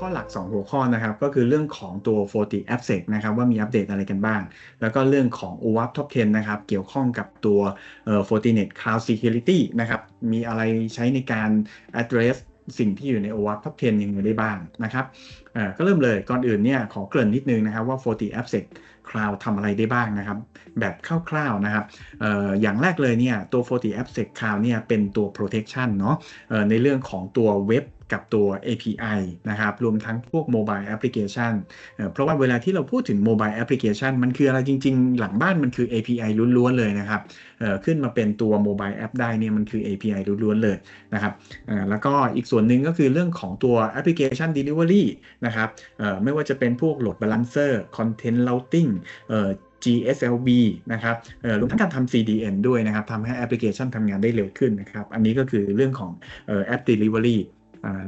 ข้อหลัก 2 หัวข้อนะครับ ก็คือเรื่องของตัว 40 AppSec นะครับว่ามีอัปเดตอะไรกันบ้าง แล้วก็เรื่องของ OWASP Top 10 นะครับ เกี่ยวข้องกับตัวเอ่อ Fortinet Cloud Security นะครับ มีอะไรใช้ในการ address สิ่งที่อยู่ใน OWASP Top 10 ยังไงได้บ้างนะครับก็เริ่มเลยก่อนอื่นเนี่ยขอเกริ่นนิดนึงนะครับว่า 40 AppSec Cloud ทำอะไรได้บ้างนะครับ แบบคร่าวๆนะครับอออย่างแรกเลยเนี่ยตัว 40 AppSec Cloud เนี่ยเป็นตัว protection เนาะในเรื่องของตัวเว็บ กับตัว API นะครับรวมทั้งพวก mobile application เพราะว่าเวลาที่เราพูดถึง mobile application มันคืออะไรจริง ๆ หลังบ้านมันคือ API ล้วนๆเลยนะครับขึ้นมาเป็นตัว mobile app ได้เนี่ยมันคือ API ล้วนๆเลยนะครับแล้วก็อีกส่วนหนึ่งก็คือเรื่องของตัว application delivery นะครับไม่ว่าจะเป็นพวก load balancer content routing เอ่อ GSLB นะครับรวมทั้งการทำ CDN ด้วยนะครับทำให้แอปพลิเคชันทำงานได้เร็วขึ้นนะครับ อันนี้ก็คือเรื่องของเอ่อ App Delivery อ่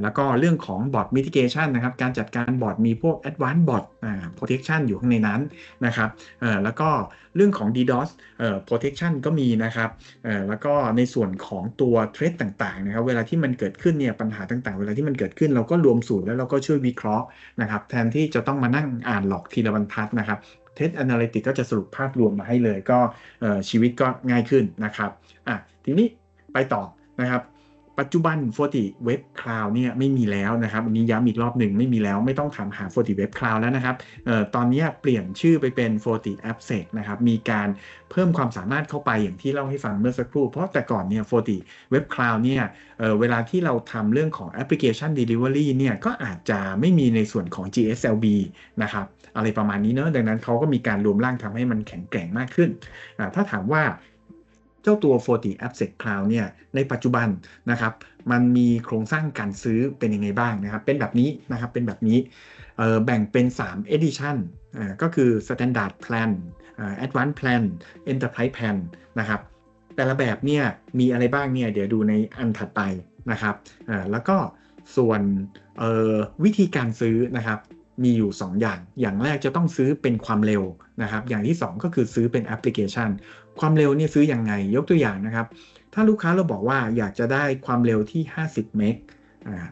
แล้วก็เรื่องของ bot mitigation นะครับ การจัดการบอทมีพวก advanced bot อ่า protection อยู่ข้างในนั้นนะครับแล้วก็เรื่องของ DDoS เอ่อ protection ก็มีนะครับแล้วก็ในส่วนของตัว threat ต่างๆนะครับ เวลาที่มันเกิดขึ้นเนี่ยปัญหาต่างๆ เวลาที่มันเกิดขึ้นเราก็รวมสูตรแล้วเราก็ช่วยวิเคราะห์นะครับ แทนที่จะต้องมานั่งอ่านหลอกทีละบรรทัดนะครับเทส Analytics ก็จะสรุปภาพรวมมาให้เลยก็ชีวิตก็ง่ายขึ้นนะครับอะทีนี้ไปต่อนะครับ ปัจจุบัน40 Web Cloud เนี่ยไม่มีแล้วนะครับอันนี้ย้ำอีกรอบหนึ่งไม่มีแล้วไม่ต้องถามหา40 Web Cloud แล้วนะครับออตอนนี้เปลี่ยนชื่อไปเป็น40 AppSec นะครับมีการเพิ่มความสามารถเข้าไปอย่างที่เล่าให้ฟังเมื่อสักครู่ เพราะแต่ก่อนเนี่ย40 Web Cloud เนี่ยเออเวลาที่เราทำเรื่องของ Application Delivery เนี่ยก็อาจจะไม่มีในส่วนของ GSLB นะครับอะไรประมาณนี้เนอะดังนั้นเขาก็มีการรวมร่างทำให้มันแข็งแกร่งมากขึ้นอ่าถ้าถามว่า เจ้าตัว40 AppSec Cloud เนี่ยในปัจจุบันนะครับมันมีโครงสร้างการซื้อเป็นยังไงบ้างนะครับ เป็นแบบนี้นะครับเป็นแบบนี้แบ่งเป็น 3 Edition ก็คือ Standard Plan Advanced Plan Enterprise Plan นะครับแต่ละแบบเนี่ยมีอะไรบ้างเนี่ยเดี๋ยวดูในอันถัดไปนะครับแล้วก็ส่วนวิธีการซื้อนะครับมีอยู่ 2 อย่าง อย่างแรกจะต้องซื้อเป็นความเร็วนะครับ อย่างที่ 2 ก็คือซื้อเป็นแอปพลิเคชัน ความเร็วเนี่ยซื้ออยังไง ยกตัวอย่างนะครับ ถ้าลูกค้าเราบอกว่าอยากจะได้ความเร็วที่ 50 เมก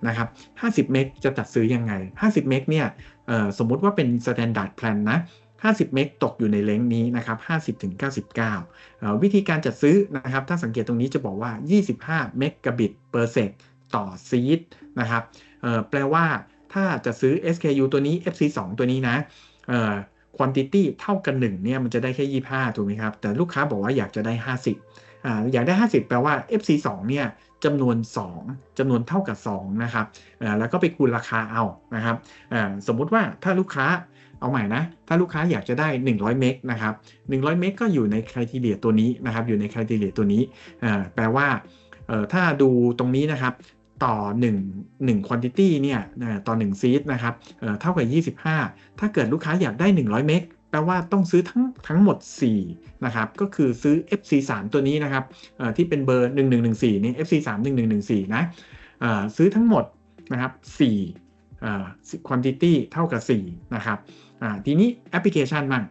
นะครับ 50 เมกจะตัดซื้อยังไง 50 เมกเนี่ยสมมุติว่าเป็น standard plan นะ 50 เมกตกอยู่ในเลนส์นี้นะครับ 50ถึง99เอ่อวิธีการจัดซื้อนะครับ ถ้าสังเกตตรงนี้จะบอกว่า 25 เมกะบิต per sec ต่อซีดนะครับแปลว่าถ้าจะซื้อ SKU ตัวนี้ FC2 ตัวนี้นะ เอ่อ quantity เท่ากัน1เนี่ยมันจะได้แค่ 25 ถูกไหมครับ แต่ลูกค้าบอกว่าอยากจะได้ 50อ่าอยากได้ 50 แปลว่า FC2 เนี่ยจำนวน 2จำนวนเท่ากับ2นะครับอ่าแล้วก็ไปคูณราคาเอานะครับอ่าสมมุติว่าถ้าลูกค้าเอาใหม่นะ ถ้าลูกค้าอยากจะได้ 100 เมกนะครับ 100 เมกก็อยู่ในค r i ทีเรียตัวนี้นะครับ อยู่ในค r i ทีเรียตัวนี้ แปลว่า ถ้าดูตรงนี้นะครับ ต่อ1 1 quantity เนี่ยนะต่อ1 seed นะครับเอ่อเท่ากับ 25 ถ้าเกิดลูกค้าอยากได้ 100 เมกแปลว่าต้องซื้อทั้งทั้งหมด 4 นะครับ ก็คือซื้อ FC3 ตัวนี้นะครับที่เป็นเบอร์ 1114 นี่ FC3 1114 นะเอ่อซื้อทั้งหมดนะครับ4 quantity เท่ากับ 4 นะครับทีนี้แอปพลิเคชันมั่ง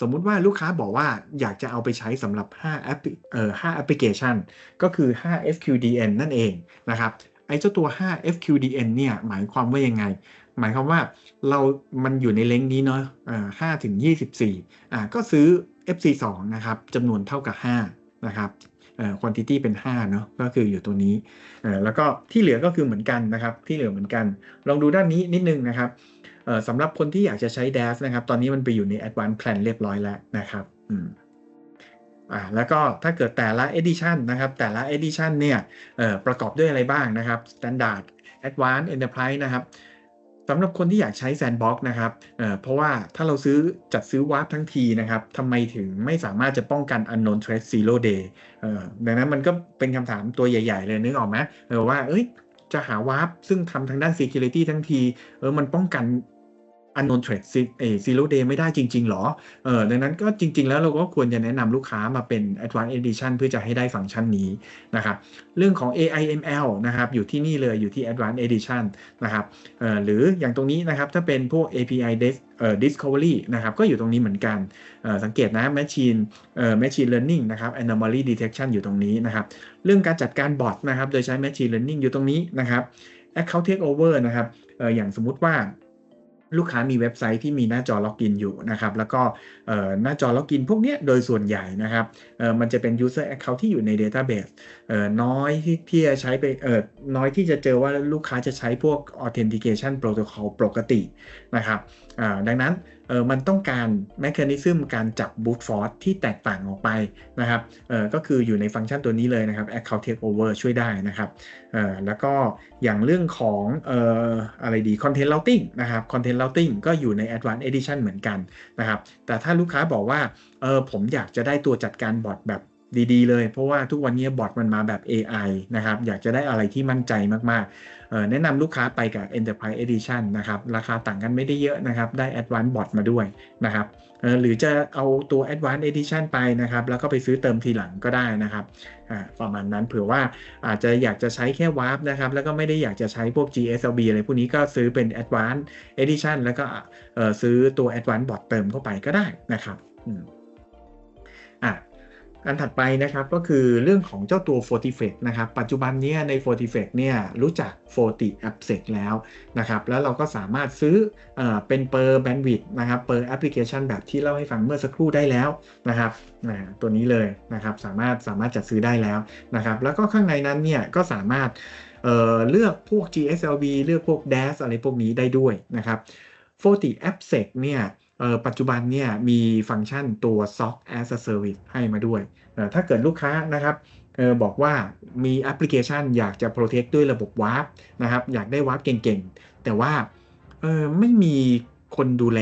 สมมุติว่าลูกค้าบอกว่าอยากจะเอาไปใช้สำหรับ5แอปเอ่อ5แอปพลิเคชัน ก็คือ 5 FQDN นั่นเองนะครับไอ้เจ้าตัว 5 FQDN เนี่ยหมายความว่ายังไง หมายความว่าเรา มันอยู่ในเลนส์นี้เนาะอ่า5ถึง24อ่าก็ซื้อ FC2 นะครับจำนวนเท่ากับ 5 นะครับเอ่อ quantity เป็น5เนาะก็คืออยู่ตัวนี้เอ่อแล้วก็ที่เหลือก็คือเหมือนกันนะครับ ที่เหลือเหมือนกัน ลองดูด้านนี้นิดนึงนะครับ สำหรับคนที่อยากจะใช้ DAS นะครับ ตอนนี้มันไปอยู่ใน Advanced Plan เรียบร้อยแล้วนะครับอืมอ่าแล้วก็ถ้าเกิดแต่ละ Edition นะครับ แต่ละ Edition เนี่ยประกอบด้วยอะไรบ้างนะครับ Standard Advanced Enterprise นะครับสำหรับคนที่อยากใช้ Sandbox นะครับเเพราะว่าถ้าเราซื้อจัดซื้อวาร์ปทั้งทีนะครับทำไมถึงไม่สามารถจะป้องกัน unknown threat zero day เอ่อดังนั้นมันก็เป็นคำถามตัวใหญ่ ๆ เลยนึกออกไหมเออว่าเอ้ยจะหาวาร์ปซึ่งทำทางด้าน Security ทั้งทีเออมันป้องกัน unknown threat เอ zero day ไม่ได้จริง ๆ หรอเออดังนั้นก็จริง ๆ แล้วเราก็ควรจะแนะนำลูกค้ามาเป็น Advanced Edition เพื่อจะให้ได้ฟังก์ชันนี้นะครับเรื่องของ AIML นะครับอยู่ที่นี่เลยอยู่ที่ Advanced Edition นะครับเออหรืออย่างตรงนี้นะครับถ้าเป็นพวก API Dis เอ่อ Discovery นะครับก็อยู่ตรงนี้เหมือนกันเอ่อสังเกตนะ Machine เอ่อ Machine Learning นะครับ Anomaly Detection อยู่ตรงนี้นะครับเรื่องการจัดการบอทนะครับโดยใช้ Machine Learning อยู่ตรงนี้นะครับ Account Takeover นะครับเอออย่างสมมุติว่า ลูกค้ามีเว็บไซต์ที่มีหน้าจอล็อกอินอยู่นะครับ แล้วก็หน้าจอล็อกอินพวกนี้โดยส่วนใหญ่นะครับมันจะเป็น user account ที่อยู่ใน database น้อยที่ที่จะใช้ไปน้อยที่จะเจอว่าลูกค้าจะใช้พวก authentication protocol ปกตินะครับดังนั้น เออมันต้องการแมคานิซึมการจับ brute force ที่แตกต่างออกไปนะครับเออก็คืออยู่ในฟังก์ชันตัวนี้เลยนะครับ account takeover ช่วยได้นะครับเออแล้วก็อย่างเรื่องของเอ่ออะไรดี content routing นะครับ content routing ก็อยู่ใน advanced edition เหมือนกันนะครับ แต่ถ้าลูกค้าบอกว่าเออผมอยากจะได้ตัวจัดการบอทแบบดีๆเลย เพราะว่าทุกวันนี้บอทมันมาแบบ AI นะครับ อยากจะได้อะไรที่มั่นใจมากๆ แนะนำลูกค้าไปกับ Enterprise Edition นะครับ ราคาต่างกันไม่ได้เยอะนะครับ ได้ Advanced Bot มาด้วยนะครับหรือจะเอาตัว Advanced Edition ไปนะครับ แล้วก็ไปซื้อเติมทีหลังก็ได้นะครับประมาณนั้นเผื่อว่าอาจจะอยากจะใช้แค่ Warp นะครับ แล้วก็ไม่ได้อยากจะใช้พวก GSLB อะไรพวกนี้ก็ซื้อเป็น Advanced Edition แล้วก็ซื้อตัว Advanced Bot เติมเข้าไปก็ได้นะครับอะ อันถัดไปนะครับก็คือเรื่องของเจ้าตัว Fortifex นะครับ ปัจจุบันนี้ใน Fortifex เนี่ยรู้จัก f o r t i a p s e c แล้วนะครับ แล้วเราก็สามารถซื้ออเป็น per bandwidth นะครับ per application แบบที่เล่าให้ฟังเมื่อสักครู่ได้แล้วนะครับตัวนี้เลยนะครับสามารถสามารถจัดซื้อได้แล้วนะครับ แล้วก็ข้างในนั้นเนี่ยก็สามารถเเลือกพวก GSLB เลือกพวก DAS อะไรพวกนี้ได้ด้วยนะครับ Forti a p s e c เนี่ย ปัจจุบันเนี่ยมีฟังก์ชันตัว SOC as a Service ให้มาด้วย ถ้าเกิดลูกค้านะครับออบอกว่ามีแอปพลิเคชันอยากจะ protect ด้วยระบบ WAF นะครับ อยากได้ WAF เก่งๆ แต่ว่าออไม่มีคนดูแล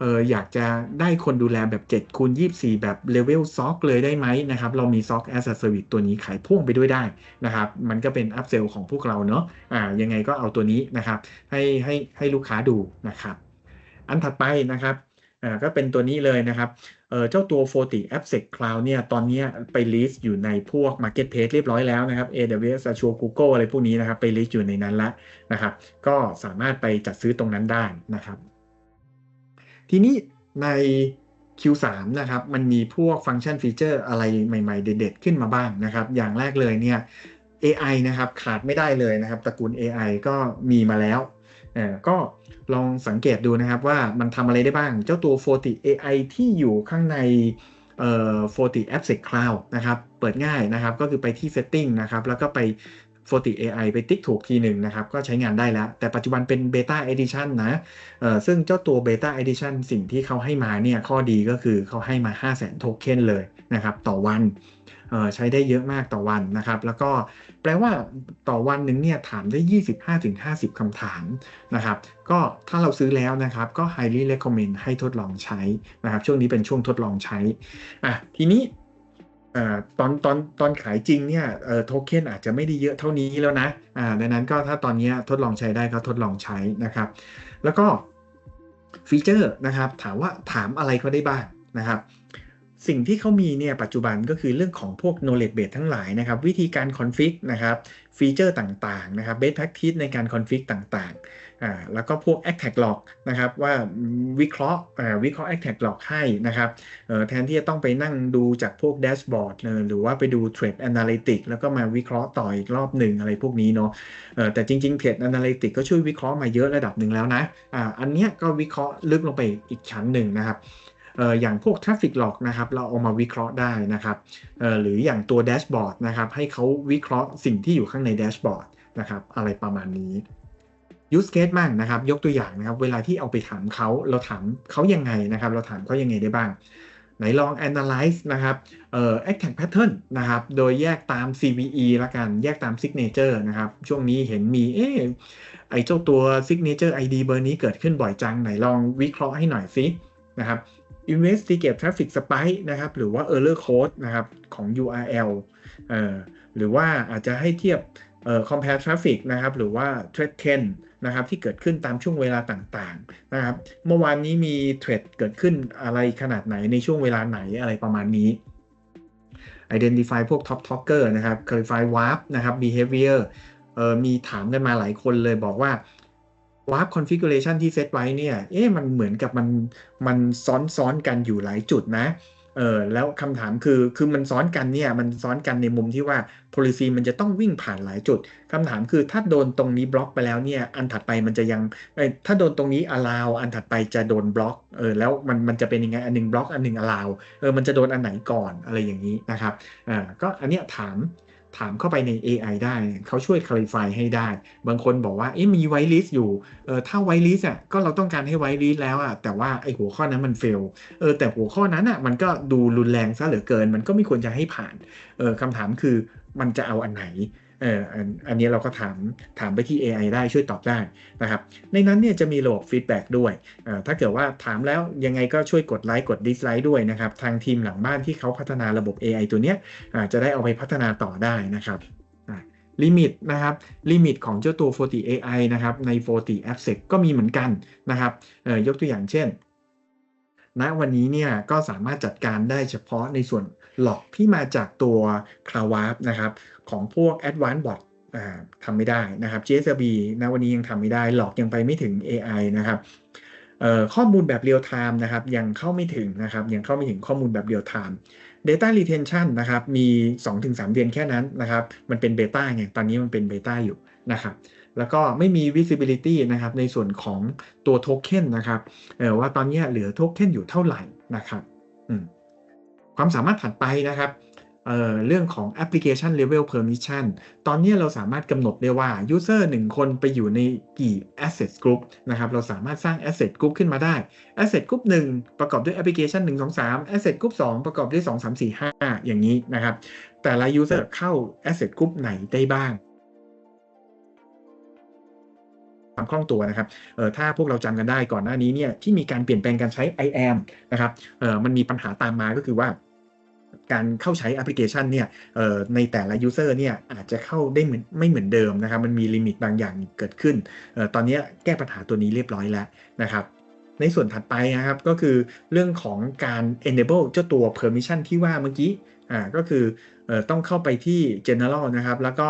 เอออยากจะได้คนดูแลแบบ7คูณ24 แบบเลเวลซ็อกเลยได้ไหมนะครับ เรามี SOC as a Service ตัวนี้ขายพ่วงไปด้วยได้นะครับ มันก็เป็นอัพเซลของพวกเราเนาะอ่ายังไงก็เอาตัวนี้นะครับ ให้ให้ให้ลูกค้าดูนะครับ อันถัดไปนะครับอ่าก็เป็นตัวนี้เลยนะครับเออเจ้าตัว Forti AppSec Cloud เนี่ยตอนนี้ไป list อยู่ในพวก Marketplace เรียบร้อยแล้วนะครับ AWS Azure Google อะไรพวกนี้นะครับ ไป list อยู่ในนั้นล้วนะครับ ก็สามารถไปจัดซื้อตรงนั้นได้นะครับ ทีนี้ใน Q3 นะครับมันมีพวกฟังก์ชันฟีเจอร์อะไรใหม่ ๆ เด็ดๆ ขึ้นมาบ้างนะครับ อย่างแรกเลยเนี่ย AI นะครับขาดไม่ได้เลยนะครับตระกูล AI ก็มีมาแล้ว ออก็ลองสังเกตดูนะครับว่ามันทำอะไรได้บ้าง เจ้าตัว Forti AI ที่อยู่ข้างในเอ่อ Forti AppSec Cloud นะครับ เปิดง่ายนะครับ ก็คือไปที่ Setting นะครับ แล้วก็ไป Forti AI ไปติ๊กถูกทีหนึ่งนะครับ ก็ใช้งานได้แล้ว แต่ปัจจุบันเป็น Beta Edition นะเอ่อซึ่งเจ้าตัว Beta Edition สิ่งที่เขาให้มาเนี่ย ข้อดีก็คือเขาให้มา 5 0 0 0 0 0โทเค็นเลยนะครับ ต่อวัน ใช้ได้เยอะมากต่อวันนะครับ แล้วก็แปลว่าต่อวันหนึ่งเนี่ยถามได้ 25-50 คำถามนะครับ ก็ถ้าเราซื้อแล้วนะครับ ก็ highly recommend ให้ทดลองใช้นะครับ ช่วงนี้เป็นช่วงทดลองใช้อะทีนี้ตอนตอนตอนขายจริงเนี่ยโทเค็นอาจจะไม่ได้เยอะเท่านี้แล้วนะอ่าดังนั้นก็ถ้าตอนนี้ทดลองใช้ได้ก็ทดลองใช้นะครับ แล้วก็ฟีเจอร์นะครับ ถามว่าถามอะไรเขาได้บ้างนะครับ สิ่งที่เขามีเนี่ยปัจจุบันก็คือเรื่องของพวก knowledge base ทั้งหลายนะครับ วิธีการ config นะครับฟีเจอร์ต่างๆนะครับ best practice ในการ config ต่างๆอ่าแล้วก็พวก attack log นะครับว่าวิเคราะห์อ่าวิเคราะห์ attack log ให้นะครับเอ่อแทนที่จะต้องไปนั่งดูจากพวกแดชบอร์ดหรือว่าไปดู trade analytics แล้วก็มาวิเคราะห์ต่ออีกรอบหนึ่งอะไรพวกนี้เนาะเอ่อแต่จริงๆ trade analytics ก็ช่วยวิเคราะห์มาเยอะระดับหนึ่งแล้วนะอ่าอันเนี้ยก็วิเคราะห์ลึกลงไปอีกชั้นหนึ่งนะครับ อย่างพวก Traffic Log นะครับเราเอามาวิเคราะห์ได้นะครับหรืออย่างตัวแดชบอร์ดนะครับให้เขาวิเคราะห์สิ่งที่อยู่ข้างในแดชบอร์ดนะครับอะไรประมาณนี้ use case บ้างนะครับ ยกตัวอย่างนะครับ เวลาที่เอาไปถามเขาเราถามเขายังไงนะครับ เราถามเขายังไงได้บ้าง ไหนลอง analyze นะครับเอ่อ attack pattern นะครับ โดยแยกตาม CVE ละกัน แยกตาม signature นะครับ ช่วงนี้เห็นมีเอ๊ไอเจ้าตัว signature ID เบอร์นี้เกิดขึ้นบ่อยจัง ไหนลองวิเคราะห์ให้หน่อยสินะครับ investigate traffic spike นะครับ หรือว่า error code นะครับของ URL เอ่อหรือว่าอาจจะให้เทียบเอ่อ compare traffic นะครับ หรือว่า trend trend นะครับที่เกิดขึ้นตามช่วงเวลาต่างๆนะครับ เมื่อวานนี้มีเทรดเกิดขึ้นอะไรขนาดไหนในช่วงเวลาไหนอะไรประมาณนี้ identify พวก top talker นะครับ clarify warp นะครับ behavior เอ่อมีถามกันมาหลายคนเลยบอกว่า วาร์ปคอนฟิกเรชันที่เซตไว้เนี่ย เอ๊ะมันเหมือนกับมันมันซ้อนซ้อนกันอยู่หลายจุดนะ เออแล้วคำถามคือคือมันซ้อนกันเนี่ย มันซ้อนกันในมุมที่ว่า policy มันจะต้องวิ่งผ่านหลายจุดคำถามคือถ้าโดนตรงนี้บล็อกไปแล้วเนี่ย อันถัดไปมันจะยังถ้าโดนตรงนี้ allow อันถัดไปจะโดนบล็อก เออแล้วมันมันจะเป็นยังไงอันหนึ่งบล็อกอันหนึ่ง allow เออมันจะโดนอันไหนก่อนอะไรอย่างนี้นะครับอ่าก็อันเนี้ยถาม ถามเข้าไปใน AI ได้ เขาช่วย clarify ให้ได้ บางคนบอกว่าเอ๊ะมีไวลิสอยู่เออถ้าไวลิสอะก็เราต้องการให้ไวลิสแล้วอะแต่ว่าไอหัวข้อนั้นมันเฟลเออแต่หัวข้อนั้นอะมันก็ดูรุนแรงซะเหลือเกิน มันก็ไม่ควรจะให้ผ่านเออคำถามคือมันจะเอาอันไหน เอออันอันนี้เราก็ถามถามไปที่ AI ได้ช่วยตอบได้นะครับ ในนั้นเนี่ยจะมีระบบฟีดแบ็กด้วย ถ้าเกิดว่าถามแล้วยังไงก็ช่วยกดไลค์กดดิสไลค์ด้วยนะครับ ทางทีมหลังบ้านที่เขาพัฒนาระบบ AI ตัวเนี้ยจะได้เอาไปพัฒนาต่อได้นะครับลิมิตนะครับลิมิตของเจ้าตัว40 AI นะครับใน40 AppSec ก็มีเหมือนกันนะครับยกตัวอย่างเช่นณวันนี้เนี่ยก็สามารถจัดการได้เฉพาะในส่วน หลอกที่มาจากตัว c l o u d นะครับของพวก Advanced Bot ทำไม่ได้นะครับ JSB ณวันนี้ยังทำไม่ได้ หลอกยังไปไม่ถึง AI นะครับข้อมูลแบบเรียลไทม์นะครับยังเข้าไม่ถึงนะครับยังเข้าไม่ถึงข้อมูลแบบเรียลไทม์ Data Retention นะครับมี 2-3 เดือนแค่นั้นนะครับมันเป็นเบต้าไงตอนนี้มันเป็นเบต้าอยู่นะครับแล้วก็ไม่มี visibility นะครับในส่วนของตัวโทเค็นนะครับว่าตอนนี้เหลือโทเค็นอยู่เท่าไหร่นะครับ ความสามารถถัดไปนะครับเเรื่องของ application level permission ตอนนี้เราสามารถกำหนดได้ว่า user 1 คนไปอยู่ในกี่ asset group นะครับ เราสามารถสร้าง asset group ขึ้นมาได้ asset group 1 ประกอบด้วย application 1 2 3 asset group 2 ประกอบด้วย 2 3 4 5 อย่างนี้นะครับ แต่ละ user เข้า asset group ไหนได้บ้าง ความคล่องตัวนะครับเออถ้าพวกเราจำกันได้ก่อนหน้านี้เนี่ยที่มีการเปลี่ยนแปลงการใช้ IAM นะครับเออมันมีปัญหาตามมาก็คือว่าการเข้าใช้แอปพลิเคชันเนี่ยในแต่ละยูเซอร์เนี่ยอาจจะเข้าได้เหมือนไม่เหมือนเดิมนะครับ มันมีลิมิตบางอย่างเกิดขึ้น ตอนนี้แก้ปัญหาตัวนี้เรียบร้อยแล้วนะครับในส่วนถัดไปนะครับก็คือเรื่องของการ enable เจ้าตัว permission ที่ว่าเมื่อกี้อ่าก็คือ ต้องเข้าไปที่ general นะครับ แล้วก็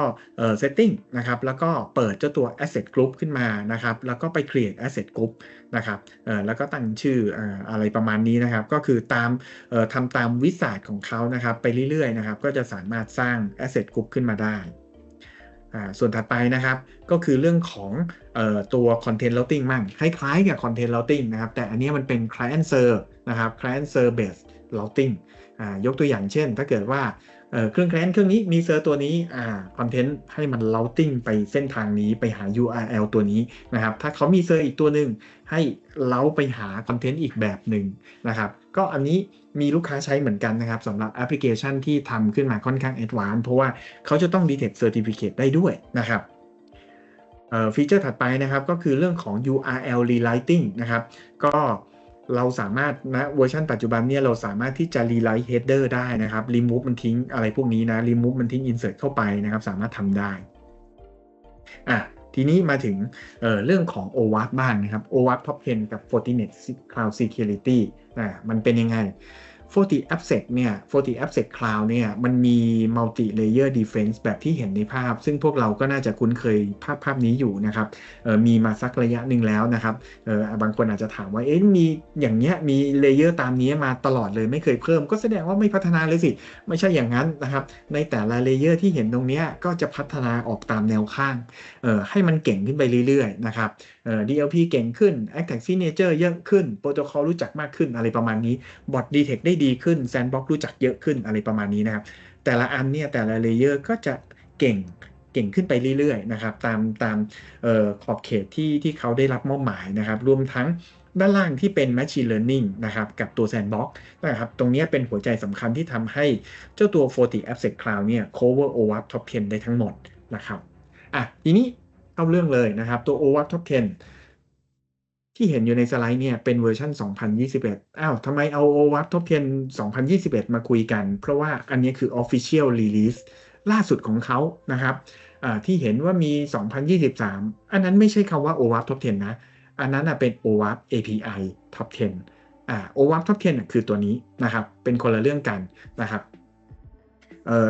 setting นะครับ แล้วก็เปิดเจ้าตัว asset group ขึ้นมานะครับ แล้วก็ไป create asset group นะครับแล้วก็ตั้งชื่ออะไรประมาณนี้นะครับ ก็คือตามทำตามวิสัยของเขานะครับ ไปเรื่อยๆนะครับ ก็จะสามารถสร้าง asset group ขึ้นมาได้ส่วนถัดไปนะครับก็คือเรื่องของออตัว content routing มั่งคล้ายๆกับ content routing นะครับ แต่อันนี้มันเป็น client server นะครับ client server based routing ยกตัวอย่างเช่น ถ้าเกิดว่า เครื่องแคลนเครื่องนี้มีเซอร์ตัวนี้อ่าคอนเทนต์ให้มันเลาติ้งไปเส้นทางนี้ไปหา URL ตัวนี้นะครับถ้าเขามีเซอร์อีกตัวหนึ่งให้เล้าไปหาคอนเทนต์อีกแบบหนึ่งนะครับก็อันนี้มีลูกค้าใช้เหมือนกันนะครับสำหรับแอปพลิเคชันที่ทำขึ้นมาค่อนข้างแอดวานซ์เพราะว่าเขาจะต้อง detect certificate ได้ด้วยนะครับฟีเจอร์ถัดไปนะครับก็คือเรื่องของ URL rewriting นะครับก็ เราสามารถนะเวอร์ชันปัจจุบันเนี่ยเราสามารถที่จะรีไลท์เฮดเดอร์ได้นะครับรีมูฟมันทิ้งอะไรพวกนี้นะรีมูฟมันทิ้งอินเสิร์ตเข้าไปนะครับ สามารถทำได้อะทีนี้มาถึงเเรื่องของ OWASP บ้างนะครับ OWASP Top 10 กับ Fortinet Cloud Security อะมันเป็นยังไง 40 AppSec เนี่ย40 AppSec Cloud เนี่ย มันมี multi layer defense แบบที่เห็นในภาพ ซึ่งพวกเราก็น่าจะคุ้นเคยภาพภาพนี้อยู่นะครับมีมาสักระยะหนึ่งแล้วนะครับบางคนอาจจะถามว่า เอ๊ะ มีอย่างเงี้ย มีเลเยอร์ตามนี้มาตลอดเลยไม่เคยเพิ่ม ก็แสดงว่าไม่พัฒนาเลยสิ ไม่ใช่อย่างนั้นนะครับ ในแต่ละเลเยอร์ที่เห็นตรงนี้ก็จะพัฒนาออกตามแนวข้าง ให้มันเก่งขึ้นไปเรื่อยๆ นะครับ DLP เก่งขึ้น Attack Signature เยอะขึ้น โปรโตคอลรู้จักมากขึ้นอะไรประมาณนี้ Bot Detect ได้ดีขึ้น Sandbox รู้จักเยอะขึ้นอะไรประมาณนี้นะครับ แต่ละอันเนี่ยแต่ละเลเยอร์ก็จะเก่งเก่งขึ้นไปเรื่อยๆนะครับตามตามออขอบเขตที่ที่เขาได้รับมอบหมายนะครับ รวมทั้งด้านล่างที่เป็น Machine Learning นะครับกับตัว Sandbox นะครับตรงนี้เป็นหัวใจสำคัญที่ทำให้เจ้าตัว40 Asset Cloud เนี่ย cover OWASP Top 10 ได้ทั้งหมดนะครับอะทีนี้เข้าเรื่องเลยนะครับตัว OWASP Top 10 ที่เห็นอยู่ในสไลด์เนี่ยเป็นเวอร์ชัน2021 อ้าวทำไมเอา OWASP Top 10 2021 มาคุยกัน เพราะว่าอันนี้คือ Official Release ล่าสุดของเขานะครับที่เห็นว่ามี 2023 อันนั้นไม่ใช่คำว่า o w a p Top 10 นะ อันนั้นเป็น o w a p API Top 10อ่า OWASP Top 10 คือตัวนี้นะครับ เป็นคนละเรื่องกันนะครับ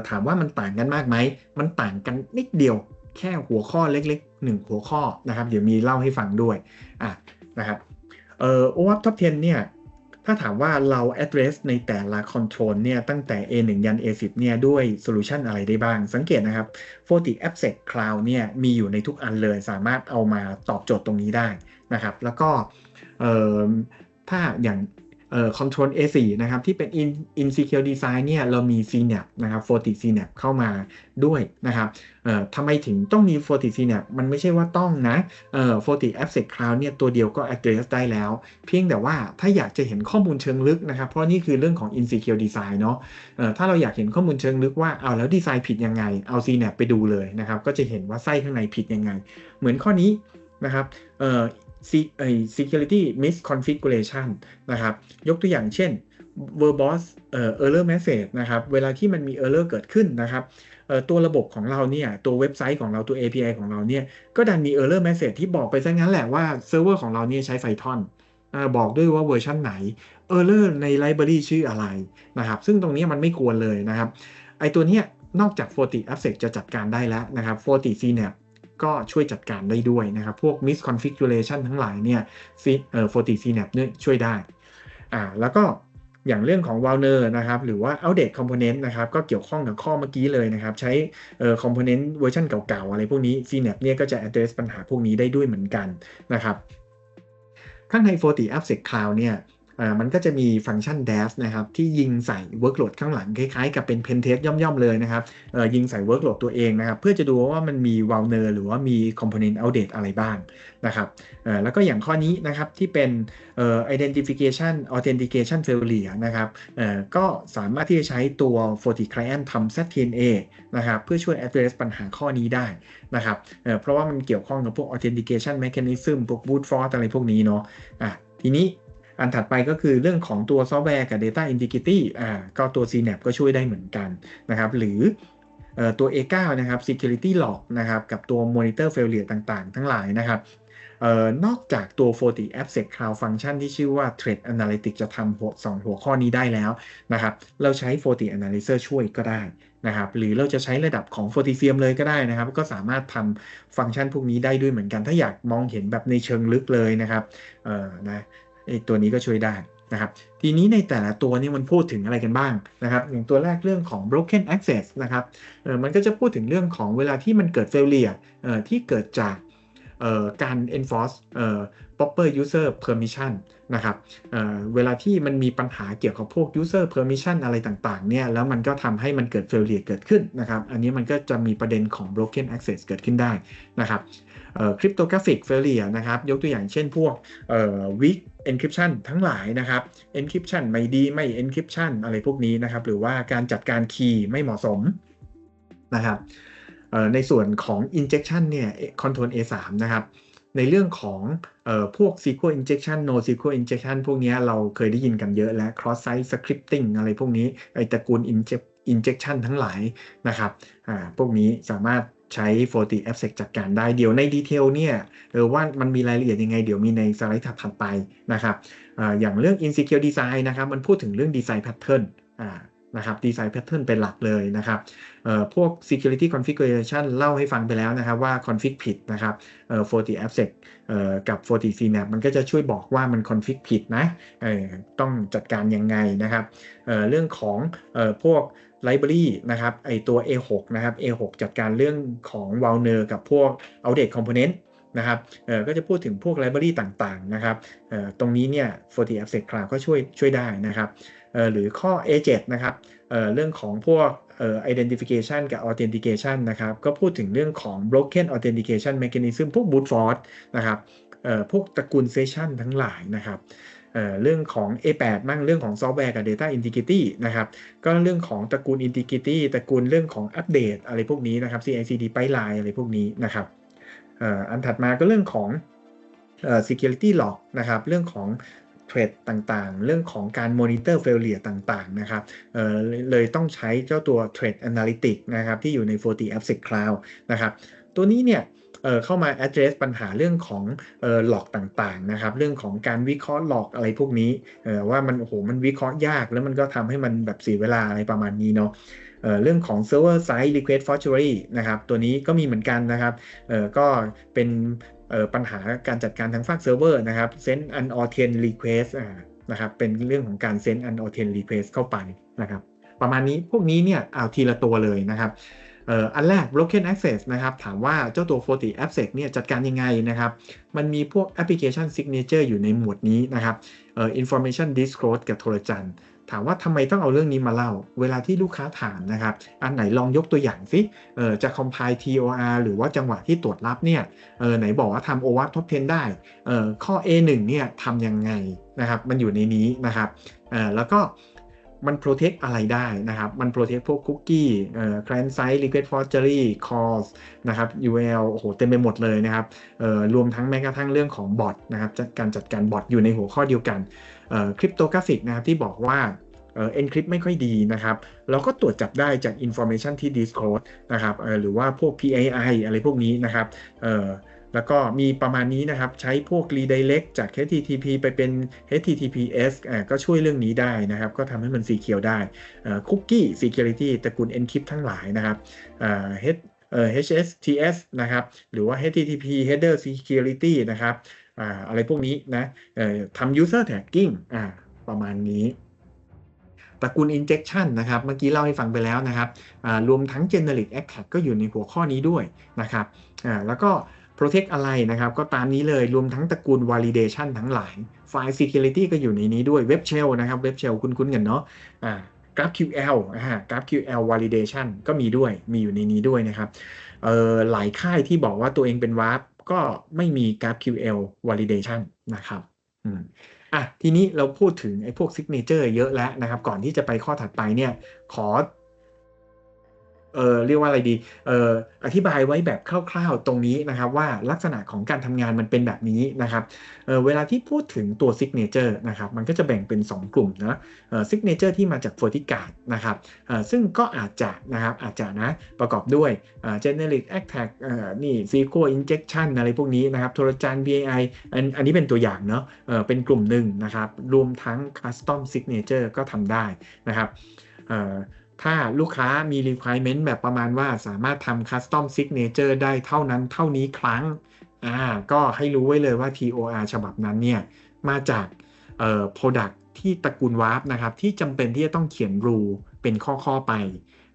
ถามว่ามันต่างกันมากไหม มันต่างกันนิดเดียว แค่หัวข้อเล็กๆ 1 หัวข้อนะครับ เดี๋ยวมีเล่าให้ฟังด้วยอะ นะครับเอ่อ OWASP Top 10เนี่ยถ้าถามว่าเรา address ในแต่ละ control เนี่ยตั้งแต่ A1 ยัน A10 เนี่ยด้วย solution อะไรได้บ้าง สังเกตนะครับ f o r t i AppSec Cloud เนี่ยมีอยู่ในทุกอันเลยสามารถเอามาตอบโจทย์ตรงนี้ได้นะครับ แล้วก็ถ้าอย่าง เอ่อ control A4 นะครับที่เป็น in in secure design เนี่ยเรามี CNAP นะครับ40 CNAP เข้ามาด้วยนะครับเอ่อทำไมถึงต้องมี40 CNAP มันไม่ใช่ว่าต้องนะเอ่อ40 AppSec Cloud เนี่ยตัวเดียวก็ address ได้แล้ว เพียงแต่ว่าถ้าอยากจะเห็นข้อมูลเชิงลึกนะครับ เพราะนี่คือเรื่องของ in secure design เนาะเอ่อถ้าเราอยากเห็นข้อมูลเชิงลึกว่าเอาแล้วดีไซน์ผิดยังไงเอา CNAP ไปดูเลยนะครับก็จะเห็นว่าไส้ข้างในผิดยังไง เหมือนข้อนี้นะครับเอ่อ security misconfiguration นะครับ ยกตัวอย่างเช่น verbose เอ่อ error message นะครับ เวลาที่มันมี error เกิดขึ้นนะครับตัวระบบของเราเนี่ย ตัวเว็บไซต์ของเราตัว API ของเราเนี่ย ก็ดันมี error message ที่บอกไปซะงั้นแหละว่าเซิร์ฟเวอร์ของเราเนี่ยใช้ Python บอกด้วยว่าเวอร์ชันไหน error ใน library ชื่ออะไรนะครับ ซึ่งตรงนี้มันไม่ควรเลยนะครับ ไอตัวเนี้ยนอกจาก40 AppSec จะจัดการได้แล้วนะครับ40 CNAP ก็ช่วยจัดการได้ด้วยนะครับ พวก misconfiguration ทั้งหลายเนี่ยเอ่อ40 CNAP เนี่ยช่วยได้อ่าแล้วก็อย่างเรื่องของ w a l n e r นะครับ หรือว่า outdate component นะครับ ก็เกี่ยวข้องกับข้อเมื่อกี้เลยนะครับ ใช้เอ่อ component เวอร์ชันเก่าๆ อะไรพวกนี้ CNAP เนี่ยก็จะ address ปัญหาพวกนี้ได้ด้วยเหมือนกันนะครับ ข้างใน40 AppSec Cloud เนี่ย มันก็จะมีฟังก์ชัน dash นะครับที่ยิงใส่ workload ข้างหลังคล้ายๆ กับเป็น pen test ย่อมๆเลยนะครับยิงใส่ workload ตัวเองนะครับเพื่อจะดูว่ามันมี vulner หรือว่ามี component outdate อะไรบ้างนะครับแล้วก็อย่างข้อนี้นะครับที่เป็น identification authentication failure นะครับก็สามารถที่จะใช้ตัว40 client ทำ ZTNA นะครับเพื่อช่วย address ปัญหาข้อนี้ได้นะครับเพราะว่ามันเกี่ยวข้องกับพวก authentication mechanism พวก brute force อะไรพวกนี้เนาะะทีนี้ อันถัดไปก็คือเรื่องของตัวซอฟต์แวร์กับ Data Integrity อ่าก็ตัว CNAP ก็ช่วยได้เหมือนกันนะครับ หรือตัว A9 นะครับ Security Log นะครับ กับตัว Monitor Failure ต่างๆ ทั้งหลายนะครับออนอกจากตัว40 AppSec Cloud Function ที่ชื่อว่า Threat Analytics จะทำหัวสองหัวข้อนี้ได้แล้วนะครับ เราใช้40 Analyzer ช่วยก็ได้นะครับ หรือเราจะใช้ระดับของ f o r t i f i u m เลยก็ได้นะครับ ก็สามารถทำฟังก์ชันพวกนี้ได้ด้วยเหมือนกัน ถ้าอยากมองเห็นแบบในเชิงลึกเลยนะครับเออนะ ไอ้ตัวนี้ก็ช่วยได้นะครับทีนี้ในแต่ละตัวนี่มันพูดถึงอะไรกันบ้างนะครับอย่างตัวแรกเรื่องของ broken access นะครับเออมันก็จะพูดถึงเรื่องของเวลาที่มันเกิด failure เออที่เกิดจากเอ่อการ enforce เอ่อ proper user permission นะครับเอ่อเวลาที่มันมีปัญหาเกี่ยวกับพวก user permission อะไรต่างๆเนี่ยแล้วมันก็ทำให้มันเกิด failure เกิดขึ้นนะครับอันนี้มันก็จะมีประเด็นของ broken access เกิดขึ้นได้นะครับคริปโตกราฟิกเฟลเลียนะครับยกตัวอย่างเช่นพวกวิก encryption ทั้งหลายนะครับ encryption ไม่ดีไม่ encryption อะไรพวกนี้นะครับ หรือว่าการจัดการคีย์ไม่เหมาะสมนะครับในส่วนของ injection เนี่ย control A3 นะครับ ในเรื่องของออพวก SQL injection no SQL injection พวกนี้เราเคยได้ยินกันเยอะแล้ว cross site scripting อะไรพวกนี้ไอตระกูล injection ทั้งหลายนะครับพวกนี้สามารถ ใช้ 40 AppSec จัดการได้เดี๋ยวในดีเทลเนี่ยเออว่ามันมีรายละเอียดยังไง เดี๋ยวมีในสไลด์ถัดไปนะครับออย่างเรื่อง Insecure Design นะครับ มันพูดถึงเรื่อง Design Pattern อ่านะครับ Design Pattern เป็นหลักเลยนะครับพวก Security Configuration เล่าให้ฟังไปแล้วนะครับว่า config ผิดนะครับ40 AppSec กับ40 CNAP มันก็จะช่วยบอกว่ามัน config ผิดนะต้องจัดการยังไงนะครับเเรื่องของพวก library นะครับไอตัว A6 นะครับ A6 จัดการเรื่องของ w a l n e r กับพวก outdate component นะครับเอ่อก็จะพูดถึงพวก library ต่างๆนะครับเอ่อตรงนี้เนี่ย40 AppSec Cloud ก็ช่วยช่วยได้นะครับเอ่อหรือข้อ A7 นะครับเอ่อเรื่องของพวกเอ่อ identification กับ authentication นะครับก็พูดถึงเรื่องของ broken authentication mechanism พวก brute force นะครับเอ่อพวกตระกูล session ทั้งหลายนะครับ เรื่องของ A8 มั่งเรื่องของซอฟต์แวร์กับ Data Integrity นะครับ ก็เรื่องของตระกูล Integrity ตระกูลเรื่องของอัปเดตอะไรพวกนี้นะครับ CI/CD pipeline อะไรพวกนี้นะครับอันถัดมาก็เรื่องของ security log นะครับ เรื่องของเทรดต่างๆ เรื่องของการ monitor failure ต่างๆ นะครับเเลยต้องใช้เจ้าตัว Threat Analytics นะครับ ที่อยู่ใน40 AppSec Cloud นะครับ ตัวนี้เนี่ย เข้ามา address ปัญหาเรื่องของหลอกต่างๆนะครับเรื่องของการวิเคราะห์หลอกอะไรพวกนี้ว่ามันโอ้โหมันวิเคราะห์ยากแล้วมันก็ทำให้มันแบบเสียเวลาอะไรประมาณนี้เนาะเรื่องของ server side request forgery นะครับตัวนี้ก็มีเหมือนกันนะครับก็เป็นปัญหาการจัดการทางฝั่งเซิร์ฟเวอร์นะครับ send unauthent request นะครับเป็นเรื่องของการ send unauthent request เข้าไปนะครับประมาณนี้พวกนี้เนี่ยเอาทีละตัวเลยนะครับ อ่ออันแรก broken access นะครับถามว่าเจ้าตัว40 AppSec เนี่ยจัดการยังไงนะครับมันมีพวก application signature อยู่ในหมวดนี้นะครับเอ่อ information disclosure กับโทรจันถามว่าทำไมต้องเอาเรื่องนี้มาเล่า เวลาที่ลูกค้าถามนะครับ อันไหนลองยกตัวอย่างสิเออจะ compile TOR หรือว่าจังหวะที่ตรวจรับเนี่ยเออไหนบอกว่าทำ OWASP Top 10 ได้เออข้อ A1 เนี่ยทำยังไงนะครับ มันอยู่ในนี้นะครับเออแล้วก็ มัน protect อะไรได้นะครับ มัน protect พวกคุกกี้เอ่อ client side request forgery calls นะครับ URL โอ้โหเต็มไปหมดเลยนะครับเอ่อรวมทั้งแม้กระทั่งเรื่องของบอทนะครับการจัดการบอทอยู่ในหัวข้อเดียวกันเอ่อคริปโตกราฟิกนะครับที่บอกว่าเอ่อ encrypt ไม่ค่อยดีนะครับ เราก็ตรวจจับได้จาก information ที่ disclose นะครับเอ่อหรือว่าพวก PII อะไรพวกนี้นะครับเอ่อ แล้วก็มีประมาณนี้นะครับ ใช้พวก redirect จาก HTTP ไปเป็น HTTPS อ่าก็ช่วยเรื่องนี้ได้นะครับ ก็ทำให้มัน secure ได้คุกกี้ security ตระกูล encrypt ทั้งหลายนะครับอ่า H เอ่อ HSTS นะครับ หรือว่า HTTP header security นะครับอ่าอะไรพวกนี้นะเอ่อทำ user tagging อ่าประมาณนี้ตระกูล injection นะครับ เมื่อกี้เล่าให้ฟังไปแล้วนะครับรวมทั้ง generic attack ก็อยู่ในหัวข้อนี้ด้วยนะครับแล้วก็ protect อะไรนะครับ ก็ตามนี้เลยรวมทั้งตระกูล validation ทั้งหลาย file security ก็อยู่ในนี้ด้วย web shell นะครับ web shell คุ้นๆกันเนาะ GraphQL อ่า GraphQL validation ก็มีด้วยมีอยู่ในนี้ด้วยนะครับเอ่อหลายค่ายที่บอกว่าตัวเองเป็น WARP ก็ไม่มี GraphQL validation นะครับอืมอะทีนี้เราพูดถึงไอ้พวก signature เยอะแล้วนะครับ ก่อนที่จะไปข้อถัดไปเนี่ยขอ เออเรียกว่าอะไรดีเอออธิบายไว้แบบคร่าวๆตรงนี้นะครับ ว่าลักษณะของการทำงานมันเป็นแบบนี้นะครับเออเวลาที่พูดถึงตัวซิกเนเจอร์นะครับมันก็จะแบ่งเป็น 2 กลุ่มนะเออซิกเนเจอร์ที่มาจาก f o r t i g a r d นะครับเออซึ่งก็อาจจะนะครับอาจจะนะประกอบด้วยเออ generic attack เออนี่ SQL injection อะไรพวกนี้นะครับโทรจาน BI อันอันนี้เป็นตัวอย่างเนาะเออเป็นกลุ่มหนึ่งนะครับรวมทั้ง custom signature ก็ทำได้นะครับเออ ถ้าลูกค้ามี requirement แบบประมาณว่าสามารถทำ custom signature ได้เท่านั้นเท่านี้ครั้งอ่าก็ให้รู้ไว้เลยว่า TOR ฉบับนั้นเนี่ย มาจากเอ่อ product ที่ตระกูล warp นะครับ ที่จำเป็นที่จะต้องเขียนรูเป็นข้อ ๆ ไป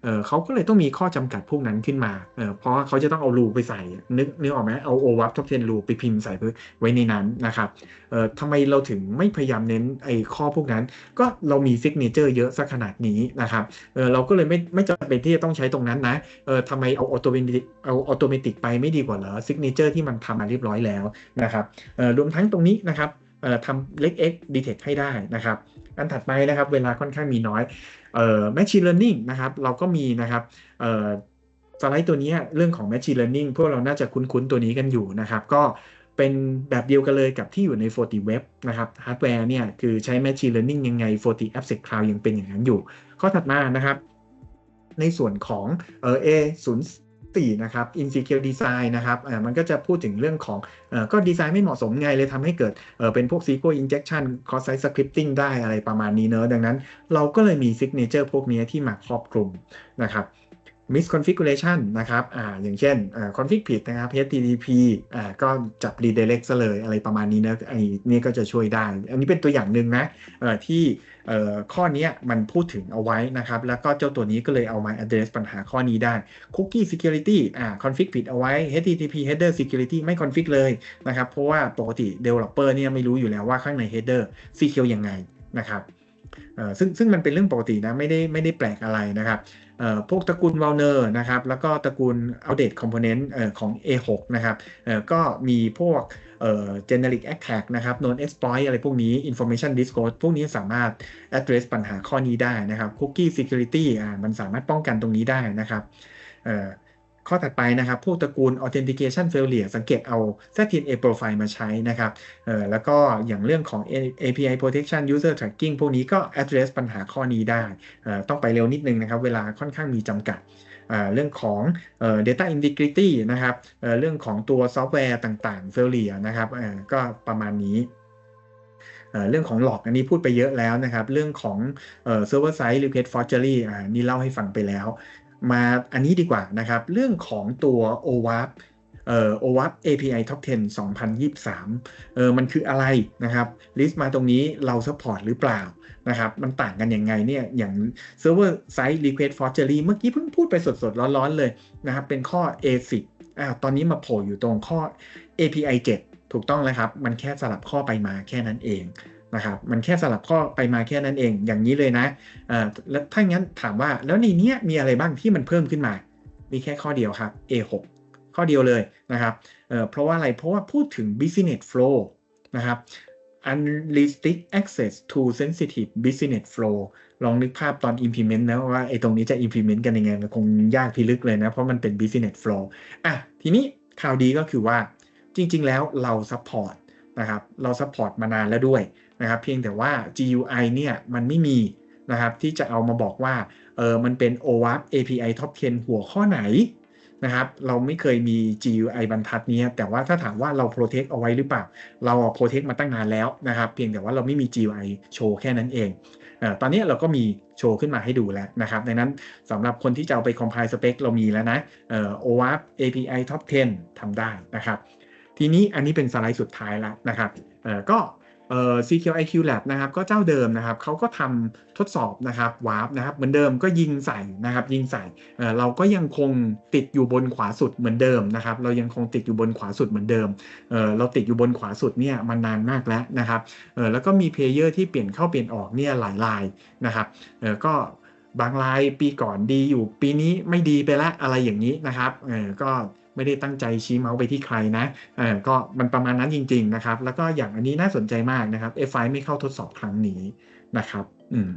เเขาก็เลยต้องมีข้อจำกัดพวกนั้นขึ้นมาเเพราะเขาจะต้องเอารูไปใส่ นึกนึกออกไหมเอาโอวับท็อปเทนรูไปพิมพ์ใส่ไว้ในนั้นนะครับทำไมเราถึงไม่พยายามเน้นไอ้ข้อพวกนั้น ก็เรามีซิกเนเจอร์เยอะสักขนาดนี้นะครับเเราก็เลยไม่ไม่จำเป็นที่จะต้องใช้ตรงนั้นนะทำไมเอาออโตเมติเอาออโตเมติกไปไม่ดีกว่าเหรอซิกเนเจอร์ที่มันทำมาเรียบร้อยแล้วนะครับรวมทั้งตรงนี้นะครับ ทำเล็ก X detect ให้ได้นะครับ อันถัดไปนะครับ เวลาค่อนข้างมีน้อยเอ่อ machine learning นะครับ เราก็มีนะครับเอ่อสไลด์ตัวนี้เรื่องของ machine learning พวกเราน่าจะคุ้นๆตัวนี้กันอยู่นะครับ ก็เป็นแบบเดียวกันเลยกับที่อยู่ใน40 Web นะครับฮาร์ดแวร์เนี่ยคือใช้ machine learning ยังไง40 AppSec Cloud ยังเป็นอย่างนั้นอยู่ ข้อถัดมานะครับ ในส่วนของเอ่อ A 0 4นะครับ insecure design นะครับอ่ามันก็จะพูดถึงเรื่องของเอ่อก็ดีไซน์ไม่เหมาะสมไงเลยทำให้เกิดเอ่อเป็นพวก SQL injection cross site scripting ได้อะไรประมาณนี้เนอะดังนั้น เราก็เลยมี signature พวกนี้ที่มาครอบคลุมนะครับ misconfiguration นะครับอ่าอย่างเช่นอ่า config ผิดนะครับ http อ่าก็จับ redirect ซะเลยอะไรประมาณนี้นะไอ้นี่ก็จะช่วยได้ อันนี้เป็นตัวอย่างหนึ่งนะเอ่อที่เอ่อข้อนี้มันพูดถึงเอาไว้นะครับ แล้วก็เจ้าตัวนี้ก็เลยเอามา address ปัญหาข้อนี้ได้ cookie security อ่า config ผิดเอาไว้ http header security ไม่ config เลยนะครับ เพราะว่าปกติ developer เนี่ยไม่รู้อยู่แล้วว่าข้างใน header secure ยังไงนะครับซึ่งซึ่งมันเป็นเรื่องปกตินะไม่ได้ไม่ได้แปลกอะไรนะครับ พวกตระกูลวอลเนอร์นะครับแล้วก็ตระกูลอัปเดตคอมโพเนนต์ของ A6 นะครับก็มีพวกเจเนริกแอคแท็กนะครับ known exploit อะไรพวกนี้ information disclose พวกนี้สามารถ address ปัญหาข้อนี้ได้นะครับ cookie security อ่ามันสามารถป้องกันตรงนี้ได้นะครับ ข้อถัดไปนะครับพวกตระกูล authentication failure สังเกตเอา ZTNA profile มาใช้นะครับเออแล้วก็อย่างเรื่องของ API protection user tracking พวกนี้ก็ address ปัญหาข้อนี้ได้เออต้องไปเร็วนิดนึงนะครับ เวลาค่อนข้างมีจำกัดเรื่องของ data integrity นะครับเรื่องของตัวซอฟต์แวร์ต่างๆ failure นะครับก็ประมาณนี้เรื่องของหลอกอันนี้พูดไปเยอะแล้วนะครับ เรื่องของ server side request forgery นี่เล่าให้ฟังไปแล้ว มาอันนี้ดีกว่านะครับ เรื่องของตัว OWASP เอ่อ OAuth API Top 10 2023เออมันคืออะไรนะครับลิสต์มาตรงนี้เรา support หรือเปล่านะครับมันต่างกันยังไงเนี่ยอย่าง Server Side Request Forgery เมื่อกี้เพิ่งพูดไปสดๆ ร้อนๆเลยนะครับ เป็นข้อ A10 อ่าตอนนี้มาโผล่อยู่ตรงข้อ API 7 ถูกต้องแล้วครับ มันแค่สลับข้อไปมาแค่นั้นเอง นะครับมันแค่สลับข้อไปมาแค่นั้นเองอย่างนี้เลยนะอ่าแล้วถ้างั้นถามว่าแล้วในนี้มีอะไรบ้างที่มันเพิ่มขึ้นมา มีแค่ข้อเดียวครับ A6 ข้อเดียวเลยนะครับเเพราะว่าอะไรเพราะว่าพูดถึง business flow นะครับ unrestricted access to sensitive business flow ลองนึกภาพตอน implement นะว่าไอ้ตรงนี้จะ implement กันยังไง มันคงยากพิลึกเลยนะ เพราะมันเป็น business flow อะทีนี้ข่าวดีก็คือว่าจริง ๆ แล้วเรา support นะครับเรา support มานานแล้วด้วย นะครับเพียงแต่ว่า GUI เนี่ยมันไม่มีนะครับที่จะเอามาบอกว่าเออมันเป็น OAuth API Top 10 หัวข้อไหนนะครับเราไม่เคยมี GUI บรรทัดนี้ แต่ว่าถ้าถามว่าเรา protect เอาไว้หรือเปล่า เรา protect มาตั้งนานแล้วนะครับเพียงแต่ว่าเราไม่มี GUI โชว์แค่นั้นเองเออตอนนี้เราก็มีโชว์ขึ้นมาให้ดูแล้วนะครับดังนั้นสำหรับคนที่จะเอาไป compile spec เรามีแล้วนะเอ่อ OAuth API Top 10ทำได้นะครับ ทีนี้อันนี้เป็นสไลด์สุดท้ายแล้วนะครับเออก็ เอ่อ CQIQ Lab นะครับก็เจ้าเดิมนะครับเขาก็ทำทดสอบนะครับวาร์ปนะครับเหมือนเดิมก็ยิงใส่นะครับยิงใส่เเราก็ยังคงติดอยู่บนขวาสุดเหมือนเดิมนะครับเรายังคงติดอยู่บนขวาสุดเหมือนเดิมเเราติดอยู่บนขวาสุดเนี่ยมันนานมากแล้วนะครับแล้วก็มีเพลเยอร์ที่เปลี่ยนเข้าเปลี่ยนออกเนี่ยหลายรายนะครับก็บางรายปีก่อนดีอยู่ปีนี้ไม่ดีไปละอะไรอย่างนี้นะครับเออก็ ไม่ได้ตั้งใจชี้เมาส์ไปที่ใครนะเออก็มันประมาณนั้นจริง ๆนะครับ แล้วก็อย่างอันนี้น่าสนใจมากนะครับ F5 ไม่เข้าทดสอบครั้งนี้นะครับ อืม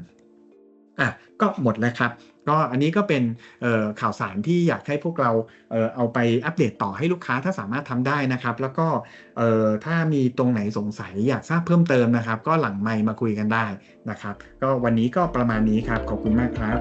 อะก็หมดแล้วครับก็อันนี้ก็เป็นข่าวสารที่อยากให้พวกเราเเอาไปอัปเดตต่อให้ลูกค้าถ้าสามารถทำได้นะครับ แล้วก็ถ้ามีตรงไหนสงสัยอยากทราบเพิ่มเติมนะครับ ก็หลังไมค์มาคุยกันได้นะครับ ก็วันนี้ก็ประมาณนี้ครับ ขอบคุณมากครับ